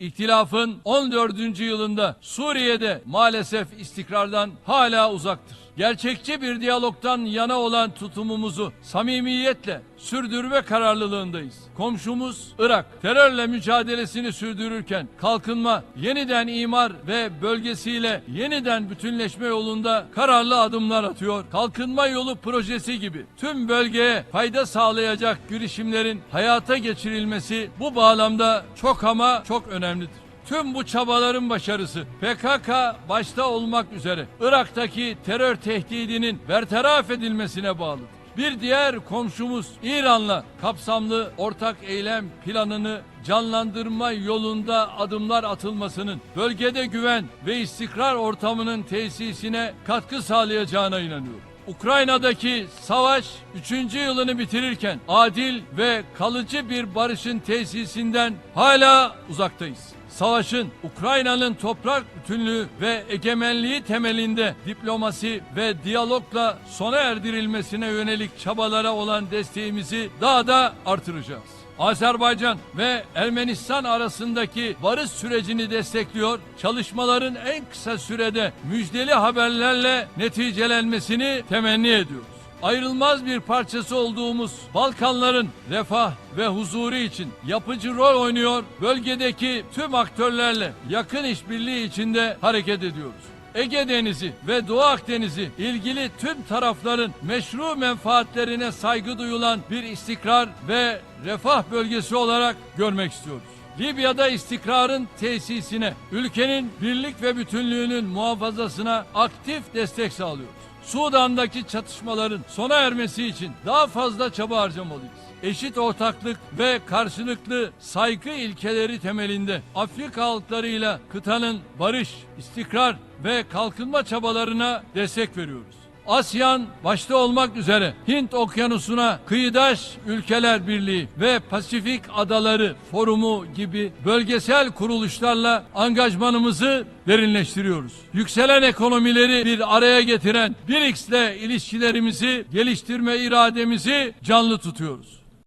İhtilafın 14. yılında Suriye'de maalesef istikrardan hala uzaktır. Gerçekçi bir diyalogtan yana olan tutumumuzu samimiyetle sürdürme kararlılığındayız. Komşumuz Irak terörle mücadelesini sürdürürken kalkınma, yeniden imar ve bölgesiyle yeniden bütünleşme yolunda kararlı adımlar atıyor. Kalkınma yolu projesi gibi tüm bölgeye fayda sağlayacak girişimlerin hayata geçirilmesi bu bağlamda çok ama çok önemlidir. Tüm bu çabaların başarısı PKK başta olmak üzere Irak'taki terör tehdidinin bertaraf edilmesine bağlıdır. Bir diğer komşumuz İran'la kapsamlı ortak eylem planını canlandırma yolunda adımlar atılmasının bölgede güven ve istikrar ortamının tesisine katkı sağlayacağına inanıyorum. Ukrayna'daki savaş 3. yılını bitirirken adil ve kalıcı bir barışın tesisinden hala uzaktayız. Savaşın Ukrayna'nın toprak bütünlüğü ve egemenliği temelinde diplomasi ve diyalogla sona erdirilmesine yönelik çabalara olan desteğimizi daha da artıracağız. Azerbaycan ve Ermenistan arasındaki barış sürecini destekliyor. Çalışmaların en kısa sürede müjdeli haberlerle neticelenmesini temenni ediyoruz. Ayrılmaz bir parçası olduğumuz Balkanların refah ve huzuru için yapıcı rol oynuyor. Bölgedeki tüm aktörlerle yakın işbirliği içinde hareket ediyoruz. Ege Denizi ve Doğu Akdeniz'i ilgili tüm tarafların meşru menfaatlerine saygı duyulan bir istikrar ve refah bölgesi olarak görmek istiyoruz. Libya'da istikrarın tesisine, ülkenin birlik ve bütünlüğünün muhafazasına aktif destek sağlıyoruz. Sudan'daki çatışmaların sona ermesi için daha fazla çaba harcamalıyız. Eşit ortaklık ve karşılıklı saygı ilkeleri temelinde Afrika halklarıyla kıtanın barış, istikrar ve kalkınma çabalarına destek veriyoruz. ASEAN başta olmak üzere Hint Okyanusu'na kıyıdaş ülkeler birliği ve Pasifik Adaları Forumu gibi bölgesel kuruluşlarla angajmanımızı derinleştiriyoruz. Yükselen ekonomileri bir araya getiren BRICS'le ilişkilerimizi geliştirme irademizi canlı tutuyoruz.